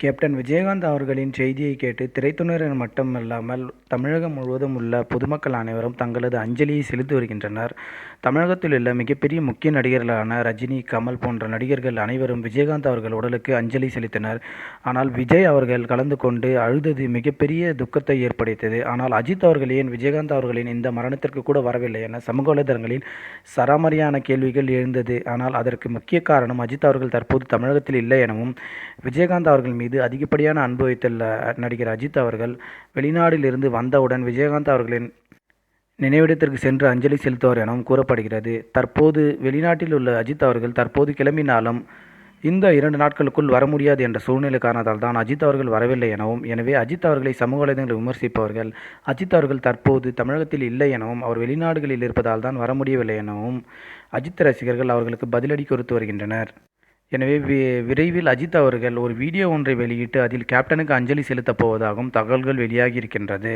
Captain Vijayakanth அவர்களின் செய்தியை கேட்டு திரைத்துறையினர் மட்டுமல்லாமல் தமிழகம் முழுவதும் உள்ள பொதுமக்கள் அனைவரும் தங்களது அஞ்சலியை செலுத்தி வருகின்றனர். தமிழகத்தில் உள்ள மிகப்பெரிய முக்கிய நடிகர்களான ரஜினி கமல் போன்ற நடிகர்கள் அனைவரும் விஜயகாந்த் அவர்கள் உடலுக்கு அஞ்சலி செலுத்தினர். ஆனால் விஜய் அவர்கள் கலந்து கொண்டு அழுதது மிகப்பெரிய துக்கத்தை ஏற்படுத்தியது. ஆனால் அஜித் அவர்கள் ஏன் விஜயகாந்த் அவர்களின் இந்த மரணத்திற்கு கூட வரவில்லை என சமூக வலைதளங்களில் சராமரியான கேள்விகள் எழுந்தது. ஆனால் அதற்கு முக்கிய காரணம் அஜித் அவர்கள் தற்போது தமிழகத்தில் இல்லை எனவும் விஜயகாந்த் அவர்கள் மீது அதிகப்படியான அன்பு வைத்துள்ள நடிகர் அஜித் அவர்கள் வெளிநாடிலிருந்து வந்தவுடன் விஜயகாந்த் அவர்களின் நினைவிடத்திற்கு சென்று அஞ்சலி செலுத்துவார் எனவும் கூறப்படுகிறது. தற்போது வெளிநாட்டில் உள்ள அஜித் அவர்கள் தற்போது கிளம்பினாலும் இந்த இரண்டு நாட்களுக்குள் வர முடியாது என்ற சூழ்நிலை காரணத்தால் தான் அஜித் அவர்கள் வரவில்லை எனவும் எனவே அஜித் அவர்களை சமூக வலைதளங்களில் விமர்சிப்பவர்கள் அஜித் அவர்கள் தற்போது தமிழகத்தில் இல்லை எனவும் அவர் வெளிநாடுகளில் இருப்பதால் தான் வர முடியவில்லை எனவும் அஜித் ரசிகர்கள் அவர்களுக்கு பதிலடி கொடுத்து வருகின்றனர். எனவே வி விரைவில் அஜித் அவர்கள் ஒரு வீடியோ ஒன்றை வெளியிட்டு அதில் கேப்டனுக்கு அஞ்சலி செலுத்தப் போவதாகவும் தகவல்கள் வெளியாகி இருக்கின்றது